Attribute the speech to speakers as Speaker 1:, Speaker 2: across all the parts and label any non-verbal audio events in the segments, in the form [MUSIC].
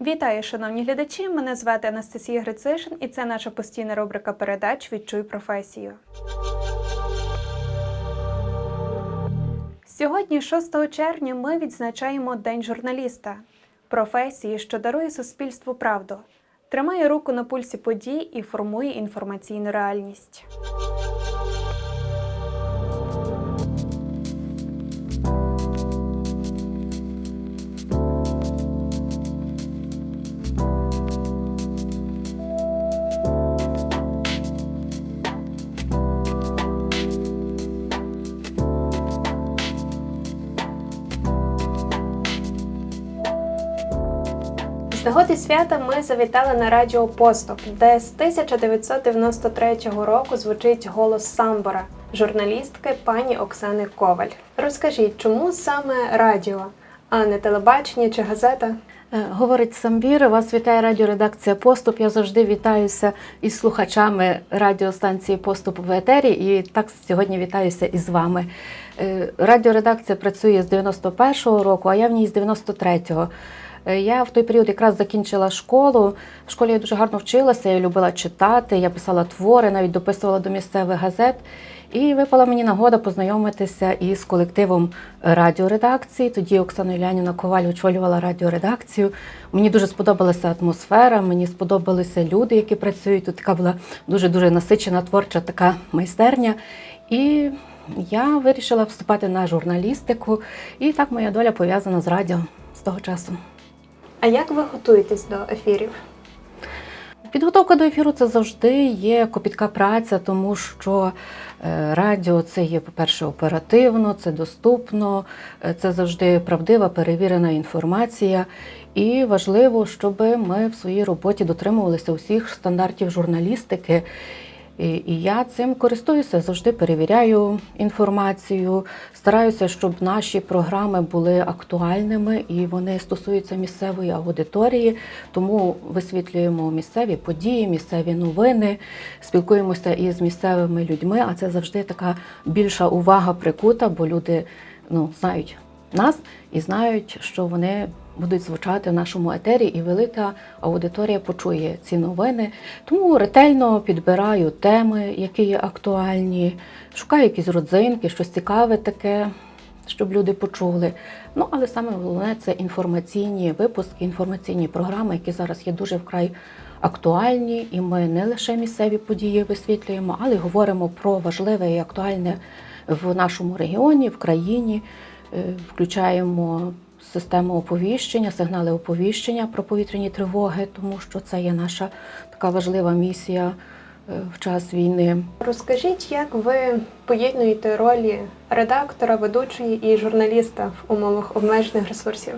Speaker 1: Вітаю, шановні глядачі! Мене звати Анастасія Грицишин, і це наша постійна рубрика передач Відчуй професію. Сьогодні, 6 червня, ми відзначаємо День журналіста, професії, що дарує суспільству правду, тримає руку на пульсі подій і формує інформаційну реальність. З свята ми завітали на радіо Поступ, де з 1993 року звучить голос Самбора, журналістки пані Оксани Коваль. Розкажіть, чому саме радіо, а не телебачення чи газета?
Speaker 2: Е, Говорить Самбір, вас вітає радіоредакція Поступ. Я завжди вітаюся із слухачами радіостанції Поступ в етері, і так сьогодні вітаюся із вами. Е, Радіоредакція працює з 91-го року, а я в ній з 93-го. Е, Я в той період якраз закінчила школу. В школі я дуже гарно вчилася, я любила читати, я писала твори, навіть дописувала до місцевих газет. І випала мені нагода познайомитися із колективом радіоредакції. Тоді Оксана Юлянівна Коваль очолювала радіоредакцію. Мені дуже сподобалася атмосфера, мені сподобалися люди, які працюють. Тут така була дуже дуже насичена творча така майстерня. І я вирішила вступати на журналістику. І так моя доля пов'язана з радіо з того часу.
Speaker 1: А як ви готуєтесь до ефірів?
Speaker 2: Підготовка до ефіру це завжди є копітка праця, тому що е, радіо це є, по-перше, оперативно, це доступно, е, це завжди правдива, перевірена інформація. І важливо, щоб ми в своїй роботі дотримувалися усіх стандартів журналістики. І я цим користуюся, завжди перевіряю інформацію, стараюся, щоб наші програми були актуальними і вони стосуються місцевої аудиторії. Тому висвітлюємо місцеві події, місцеві новини, спілкуємося із місцевими людьми. А це завжди така більша увага прикута, бо люди ну, знають нас і знають, що вони будуть звучати в нашому етері, і велика аудиторія почує ці новини. Тому ретельно підбираю теми, які є актуальні, шукаю якісь родзинки, щось цікаве таке, щоб люди почули. Ну, але саме головне це інформаційні випуски, інформаційні програми, які зараз є дуже вкрай актуальні, і ми не лише місцеві події висвітлюємо, але й говоримо про важливе і актуальне в нашому регіоні, в країні. Е, Включаємо систему оповіщення, сигнали оповіщення про повітряні тривоги, тому що це є наша така важлива місія е, в час війни.
Speaker 1: Розкажіть, як ви поєднуєте ролі редактора, ведучої і журналіста в умовах обмежених ресурсів?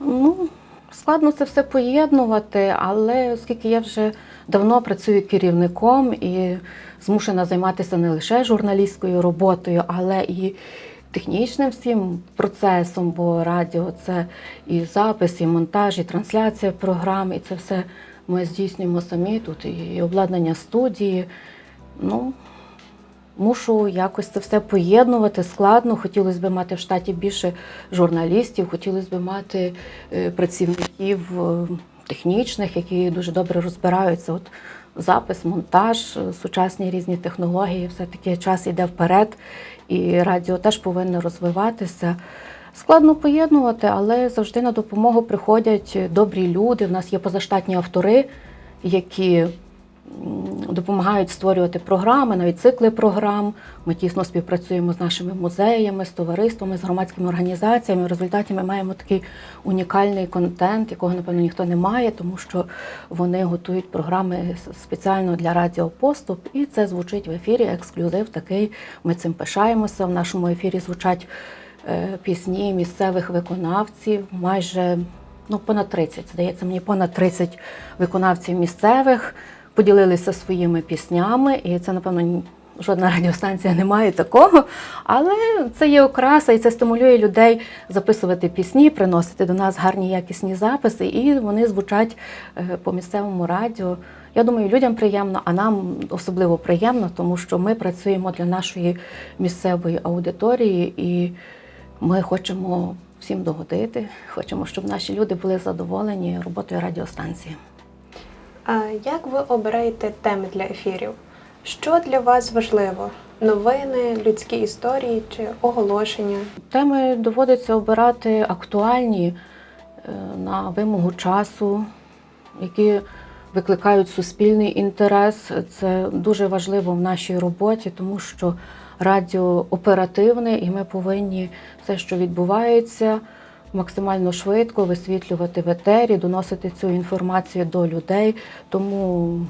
Speaker 2: Ну, складно це все поєднувати, але оскільки я вже давно працюю керівником і змушена займатися не лише журналістською роботою, але і технічним всім процесом, бо радіо це і запис, і монтаж, і трансляція програм, і це все ми здійснюємо самі тут, і обладнання студії. Ну, Мушу якось це все поєднувати складно. Хотілося б мати в штаті більше журналістів, хотілося б мати е, працівників е, технічних, які дуже добре розбираються. От запис, монтаж, е, сучасні різні технології, все-таки час іде вперед, і радіо теж повинно розвиватися. Складно поєднувати, але завжди на допомогу приходять добрі люди. В нас є позаштатні автори, які допомагають створювати програми, навіть цикли програм. Ми тісно співпрацюємо з нашими музеями, з товариствами, з громадськими організаціями. В результаті ми маємо такий унікальний контент, якого, напевно, ніхто не має, тому що вони готують програми спеціально для Радіо Поступ, і це звучить в ефірі. Ексклюзив такий. Ми цим пишаємося. В нашому ефірі звучать е, пісні місцевих виконавців, майже ну, понад 30, здається, мені понад 30 виконавців місцевих поділилися своїми піснями, і це, напевно, жодна радіостанція не має такого. Але це є окраса, і це стимулює людей записувати пісні, приносити до нас гарні якісні записи, і вони звучать е, по місцевому радіо. Я думаю, людям приємно, а нам особливо приємно, тому що ми працюємо для нашої місцевої аудиторії і ми хочемо всім догодити. Хочемо, щоб наші люди були задоволені роботою радіостанції.
Speaker 1: А як ви обираєте теми для ефірів? Що для вас важливо? Новини, людські історії чи оголошення?
Speaker 2: Теми доводиться обирати актуальні е, на вимогу часу, які викликають суспільний інтерес. Це дуже важливо в нашій роботі, тому що радіо оперативне, і ми повинні все, що відбувається, максимально швидко висвітлювати в етері, доносити цю інформацію до людей. Тому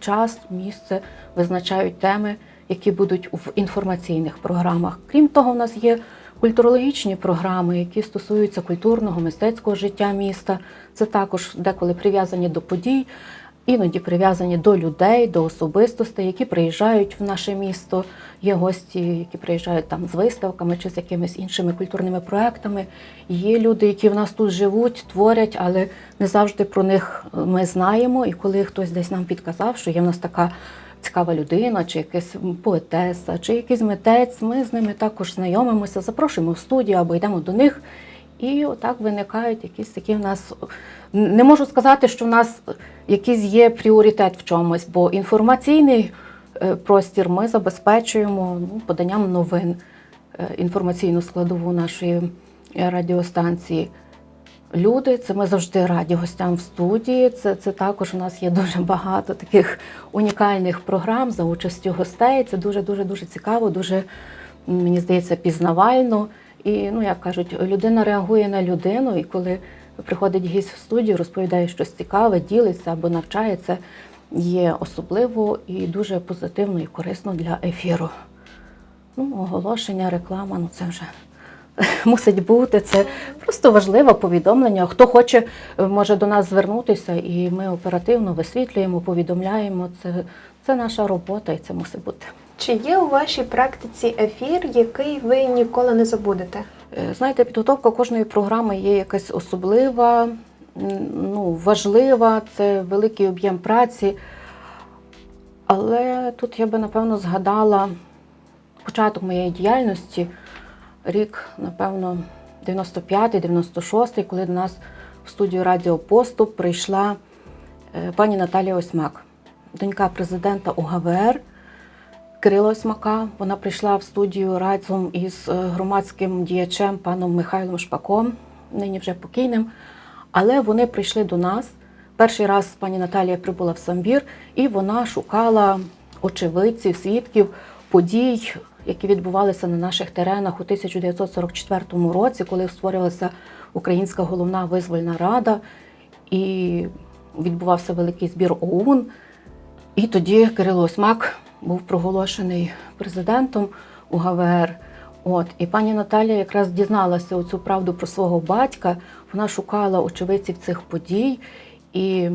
Speaker 2: час, місце визначають теми, які будуть в інформаційних програмах. Крім того, в нас є культурологічні програми, які стосуються культурного, мистецького життя міста. Це також деколи прив'язані до подій, іноді прив'язані до людей, до особистостей, які приїжджають в наше місто. Є гості, які приїжджають там з виставками чи з якимись іншими культурними проектами. Є люди, які в нас тут живуть, творять, але не завжди про них ми знаємо. І коли хтось десь нам підказав, що є в нас така цікава людина, чи якась поетеса, чи якийсь митець, ми з ними також знайомимося, запрошуємо в студію або йдемо до них. І отак виникають якісь такі в нас. Не можу сказати, що в нас якийсь є пріоритет в чомусь, бо інформаційний е, простір ми забезпечуємо ну, поданням новин, е, інформаційну складову нашої е, радіостанції. Люди, це ми завжди раді гостям в студії. Це, це також у нас є дуже багато таких унікальних програм за участю гостей. Це дуже дуже дуже цікаво, дуже мені здається, пізнавально. І ну як кажуть, людина реагує на людину, і коли приходить гість в студію, розповідає щось цікаве, ділиться або навчається, є особливо і дуже позитивно і корисно для ефіру. Ну, оголошення, реклама, ну це вже [LAUGHS] мусить бути. Це просто важливе повідомлення. Хто хоче, може до нас звернутися, і ми оперативно висвітлюємо, повідомляємо. Це, це наша робота, і це мусить бути.
Speaker 1: Чи є у вашій практиці ефір, який ви ніколи не забудете?
Speaker 2: Е, Знаєте, підготовка кожної програми є якась особлива, ну, важлива, це великий об'єм праці. Але тут я би, напевно, згадала початок моєї діяльності, рік, напевно, 95-96, коли до нас в студію Радіо Поступ прийшла е, пані Наталія Осьмак, донька президента УГВР. Кирила Осьмака. Вона прийшла в студію разом із е, громадським діячем паном Михайлом Шпаком, нині вже покійним. Але вони прийшли до нас. Перший раз пані Наталія прибула в Самбір, і вона шукала очевидців, свідків подій, які відбувалися на наших теренах у 1944 році, коли створювалася Українська головна визвольна рада, і відбувався великий збір ОУН. І тоді Кирило Осьмак був проголошений президентом УГВР. От і пані Наталія якраз дізналася цю правду про свого батька. Вона шукала очевидців цих подій, і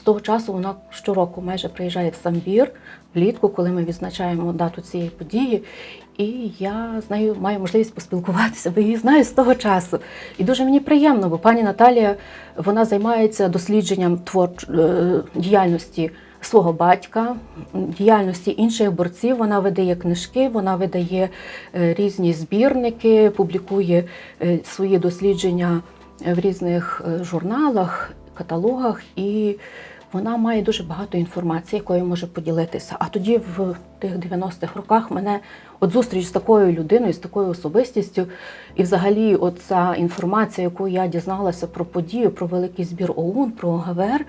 Speaker 2: з того часу вона щороку майже приїжджає в Самбір влітку, коли ми відзначаємо дату цієї події. І я з нею маю можливість поспілкуватися, бо її знаю з того часу. І дуже мені приємно, бо пані Наталія вона займається дослідженням творч... е, діяльності свого батька, діяльності інших борців. Вона видає книжки, вона видає е, різні збірники, публікує е, свої дослідження в різних е, журналах, каталогах. І вона має дуже багато інформації, якою може поділитися. А тоді, в тих 90-х роках, мене от зустріч з такою людиною, з такою особистістю, і взагалі, оця інформація, яку я дізналася про подію, про великий збір ОУН, про ОГВР,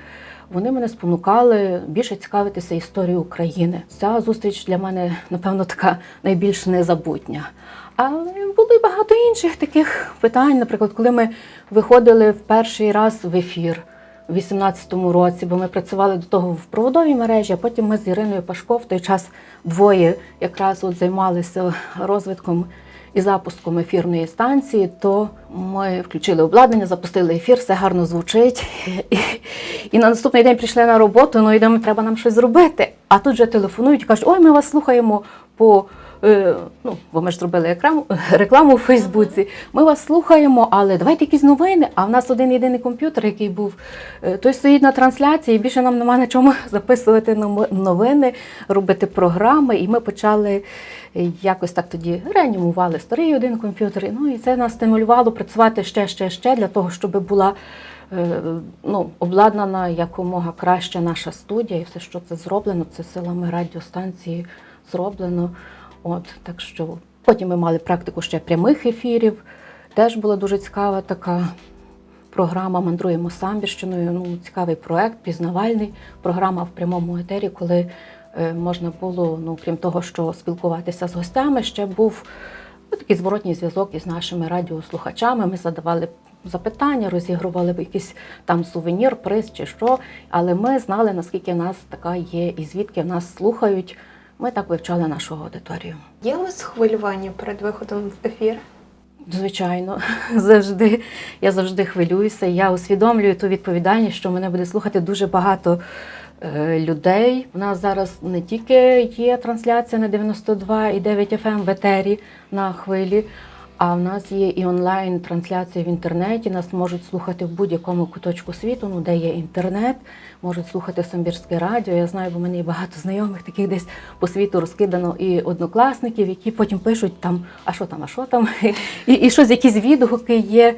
Speaker 2: вони мене спонукали більше цікавитися історією України. Ця зустріч для мене, напевно, така найбільш незабутня. Але було і багато інших таких питань. Наприклад, коли ми виходили в перший раз в ефір у 18-му році, бо ми працювали до того в проводовій мережі, а потім ми з Іриною Пашко в той час двоє якраз от займалися розвитком і запуском ефірної станції, то ми включили обладнання, запустили ефір, все гарно звучить. І, і на наступний день прийшли на роботу, ну йдемо, треба нам щось зробити. А тут же телефонують і кажуть, ой, ми вас слухаємо по. Е, Ну, бо ми ж зробили [LAUGHS] рекламу, у Фейсбуці. Ми вас слухаємо, але давайте якісь новини. А в нас один єдиний комп'ютер, який був, е, той стоїть на трансляції, і більше нам нема на чому [LAUGHS] записувати новини, робити програми. І ми почали е, якось так тоді реанімували старий один комп'ютер. Ну і це нас стимулювало працювати ще, ще, ще для того, щоб була ну, обладнана якомога краще наша студія, і все, що це зроблено, це силами радіостанції зроблено. От так що потім ми мали практику ще прямих ефірів. Теж була дуже цікава така програма Мандруємо самбірщиною. Ну, цікавий проект, пізнавальний. Програма в прямому етері, коли е, можна було, ну крім того, що спілкуватися з гостями, ще був ну, такий зворотній зв'язок із нашими радіослухачами. Ми задавали запитання, розігрували якийсь там сувенір, приз чи що. Але ми знали, наскільки в нас така є, і звідки в нас слухають. Ми так вивчали нашу аудиторію.
Speaker 1: Є у вас хвилювання перед виходом в ефір?
Speaker 2: Звичайно, [LAUGHS] завжди. Я завжди хвилююся. Я усвідомлюю ту відповідальність, що мене буде слухати дуже багато е, людей. У нас зараз не тільки є трансляція на 92,9 FM в етері на хвилі, а в нас є і онлайн трансляція в інтернеті. Нас можуть слухати в будь-якому куточку світу, ну де є інтернет, можуть слухати самбірське радіо. Я знаю, бо в мене багато знайомих, таких десь по світу розкидано і однокласників, які потім пишуть там, а що там, а що там, [LAUGHS] і, і щось, якісь відгуки є.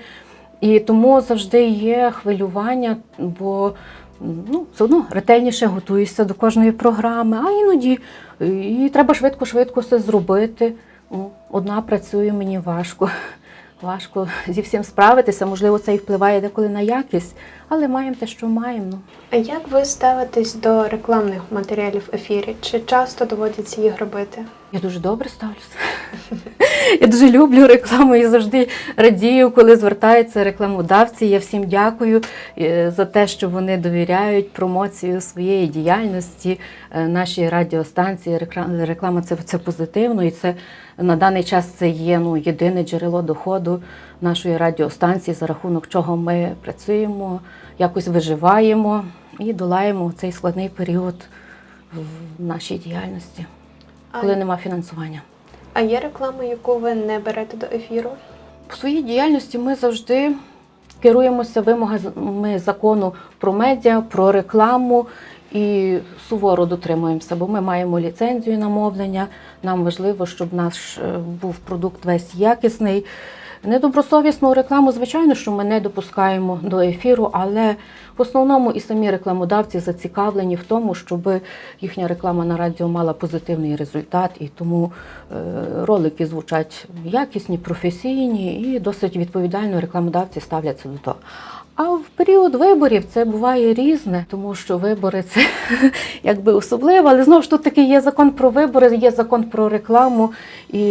Speaker 2: І тому завжди є хвилювання, бо ну, все одно ретельніше готуєшся до кожної програми, а іноді і треба швидко-швидко все зробити. Ну, Одна працює, мені важко. [LAUGHS] Важко зі всім справитися. Можливо, це і впливає деколи на якість, але маємо те, що маємо.
Speaker 1: А як ви ставитесь до рекламних матеріалів в ефірі? Чи часто доводиться їх робити?
Speaker 2: Я дуже добре ставлюся. [LAUGHS] Я дуже люблю рекламу і завжди радію, коли звертаються рекламодавці. Я всім дякую е, за те, що вони довіряють промоцію своєї діяльності е, нашій радіостанції. Реклама це, це позитивно, і це на даний час це є ну, єдине джерело доходу нашої радіостанції, за рахунок чого ми працюємо, якось виживаємо і долаємо цей складний період в нашій діяльності
Speaker 1: А,
Speaker 2: коли нема фінансування.
Speaker 1: а є реклама, яку ви не берете до ефіру?
Speaker 2: В своїй діяльності ми завжди керуємося вимогами закону про медіа, про рекламу і суворо дотримуємося, бо ми маємо ліцензію на мовлення. Нам важливо, щоб наш е, був продукт весь якісний. Недобросовісну рекламу, звичайно, що ми не допускаємо до ефіру, але в основному і самі рекламодавці зацікавлені в тому, щоб їхня реклама на радіо мала позитивний результат, і тому е, ролики звучать якісні, професійні і досить відповідально рекламодавці ставляться до того. А в період виборів це буває різне, тому що вибори це [LAUGHS] якби особливо, але знову ж тут таки є закон про вибори, є закон про рекламу. І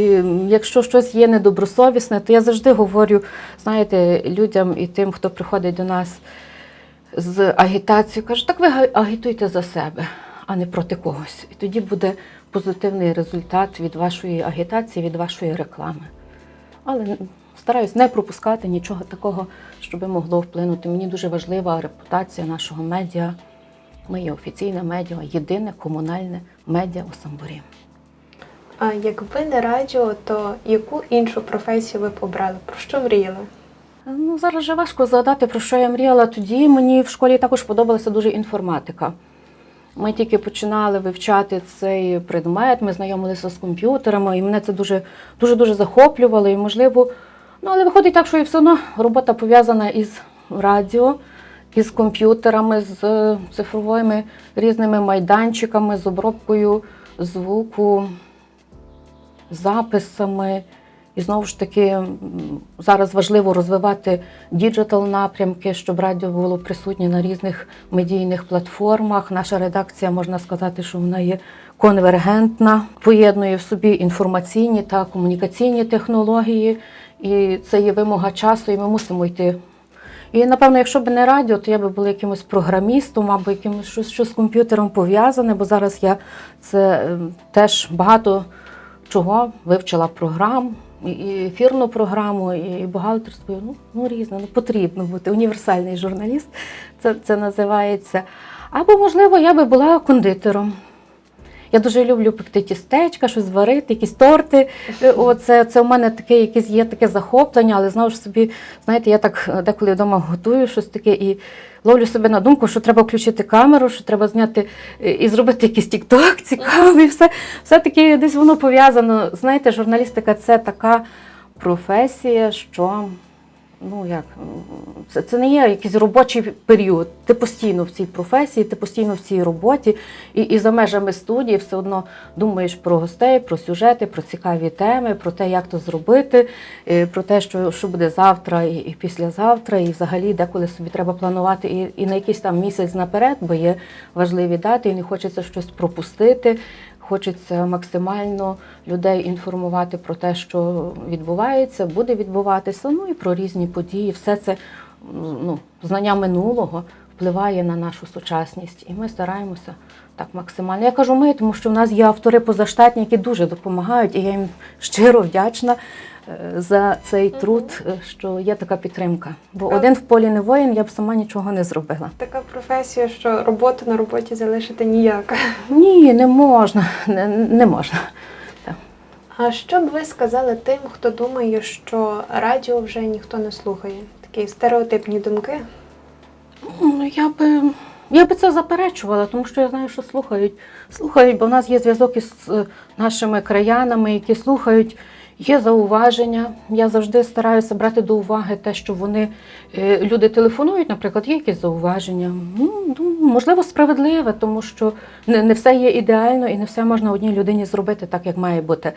Speaker 2: якщо щось є недобросовісне, то я завжди говорю, знаєте, людям і тим, хто приходить до нас з агітацією, кажу, так ви агітуйте за себе, а не проти когось. І тоді буде позитивний результат від вашої агітації, від вашої реклами. Але стараюсь не пропускати нічого такого, що би могло вплинути. Мені дуже важлива репутація нашого медіа. Ми є офіційне медіа, єдине комунальне медіа у Самборі.
Speaker 1: А якби не радіо, то яку іншу професію ви б обрали? Про що мріяли?
Speaker 2: Ну, зараз вже важко згадати, про що я мріяла тоді. Мені в школі також подобалася дуже інформатика. Ми тільки починали вивчати цей предмет, ми знайомилися з комп'ютерами, і мене це дуже дуже дуже захоплювало. І можливо, ну але виходить так, що і все одно робота пов'язана із радіо, із комп'ютерами, з е, цифровими різними майданчиками, з обробкою звуку, записами. І знову ж таки, зараз важливо розвивати діджитал напрямки, щоб радіо було присутнє на різних медійних платформах. Наша редакція можна сказати, що вона є конвергентна, поєднує в собі інформаційні та комунікаційні технології, і це є вимога часу, і ми мусимо йти. І напевно, якщо б не радіо, то я би була якимось програмістом або якимось щось, що з комп'ютером пов'язане, бо зараз я це ем, теж багато чого вивчила програм, і- ефірну програму, і бухгалтерську. Ну, ну різно, ну потрібно бути універсальний журналіст. Це, це називається. Або, можливо, я би була кондитером. Я дуже люблю пекти тістечка, щось варити, якісь торти. Е, Оце це у мене таке якесь є таке захоплення, але знову ж собі, знаєте, я так е, деколи вдома готую щось таке і ловлю себе на думку, що треба включити камеру, що треба зняти е, і зробити якийсь тікток цікавий. [LAUGHS] Все, все-таки десь воно пов'язано. Знаєте, журналістика це така професія, що ну як це, це не є якийсь робочий період. Ти постійно в цій професії, ти постійно в цій роботі, і, і за межами студії все одно думаєш про гостей, про сюжети, про цікаві теми, про те, як то зробити, е, про те, що, що буде завтра і, і післязавтра, і взагалі деколи собі треба планувати і, і на якийсь там місяць наперед, бо є важливі дати, і не хочеться щось пропустити. Хочеться максимально людей інформувати про те, що відбувається, буде відбуватися, ну і про різні події. Все це ну, знання минулого впливає на нашу сучасність, і ми стараємося так максимально. Я кажу ми, тому що в нас є автори позаштатні, які дуже допомагають, і я їм щиро вдячна за цей труд, е, що є така підтримка. Бо один в полі не воїн, я б сама нічого не зробила.
Speaker 1: Така професія, що роботу на роботі залишити ніяк.
Speaker 2: Ні, не можна, не, не можна.
Speaker 1: А що б ви сказали тим, хто думає, що радіо вже ніхто не слухає? Такі стереотипні думки.
Speaker 2: Ну, я би, я би це заперечувала, тому що я знаю, що слухають. Слухають, бо в нас є зв'язок із е, нашими краянами, які слухають. Є зауваження. Я завжди стараюся брати до уваги те, що вони е, люди телефонують, наприклад, є якісь зауваження. Ну, ну, можливо, справедливе, тому що не, все є ідеально і не все можна одній людині зробити так, як має бути.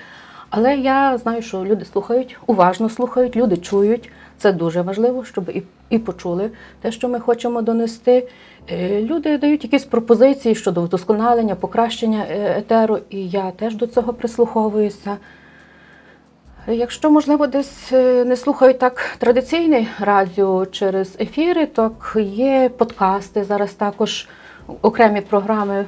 Speaker 2: Але я знаю, що люди слухають, уважно слухають, люди чують. Це дуже важливо, щоб і, і почули те, що ми хочемо донести. Е, Люди дають якісь пропозиції щодо вдосконалення, покращення е, етеру, і я теж до цього прислуховуюся. Якщо, можливо, десь е, не слухають так традиційне радіо через ефіри, то є подкасти. Зараз також окремі програми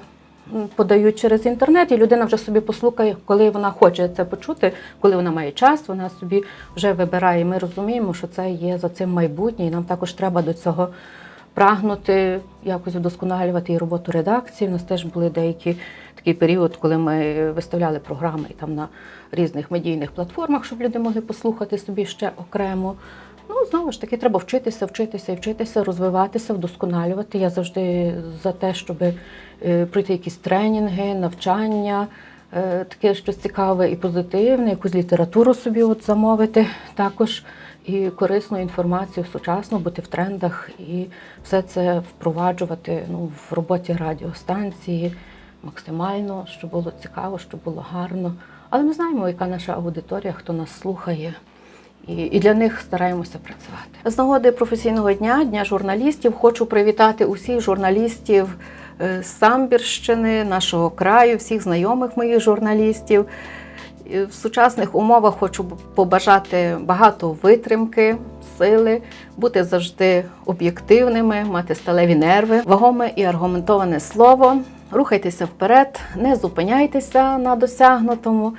Speaker 2: подають через інтернет, і людина вже собі послухає, коли вона хоче це почути, коли вона має час, вона собі вже вибирає. Ми розуміємо, що це є за цим майбутнє, і нам також треба до цього прагнути, якось вдосконалювати і роботу редакції. У нас теж були деякі такий період, коли ми виставляли програми там на різних медійних платформах, щоб люди могли послухати собі ще окремо. Ну, знову ж таки, треба вчитися, вчитися і вчитися, розвиватися, вдосконалювати. Я завжди за те, щоб е, пройти якісь тренінги, навчання, е, таке щось цікаве і позитивне, якусь літературу собі от замовити також. І корисну інформацію сучасну, бути в трендах і все це впроваджувати ну, в роботі радіостанції максимально, щоб було цікаво, щоб було гарно. Але ми знаємо, яка наша аудиторія, хто нас слухає. І, для них стараємося працювати. З нагоди професійного дня, дня журналістів, хочу привітати усіх журналістів е, з Самбірщини, нашого краю, всіх знайомих моїх журналістів. В сучасних умовах хочу побажати багато витримки, сили, бути завжди об'єктивними, мати сталеві нерви, вагоме і аргументоване слово. Рухайтеся вперед, не зупиняйтеся на досягнутому.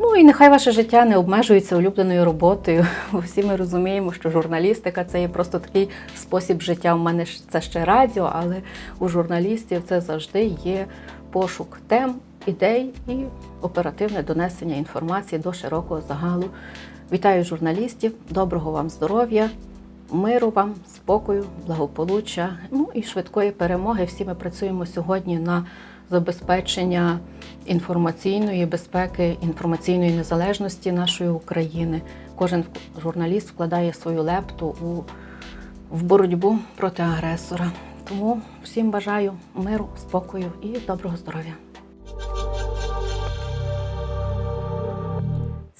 Speaker 2: Ну і нехай ваше життя не обмежується улюбленою роботою. [LAUGHS] Бо всі ми розуміємо, що журналістика це є просто такий спосіб життя. У мене це ще радіо, але у журналістів це завжди є пошук тем, ідей і оперативне донесення інформації до широкого загалу. Вітаю журналістів, доброго вам здоров'я, миру вам, спокою, благополуччя, ну і швидкої перемоги. Всі ми працюємо сьогодні на забезпечення інформаційної безпеки, інформаційної незалежності нашої України. Кожен журналіст вкладає свою лепту у в боротьбу проти агресора. Тому всім бажаю миру, спокою і доброго здоров'я.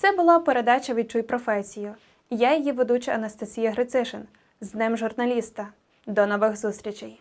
Speaker 1: Це була передача Відчуй професію. Я її ведуча Анастасія Грицишин. З Днем журналіста. До нових зустрічей!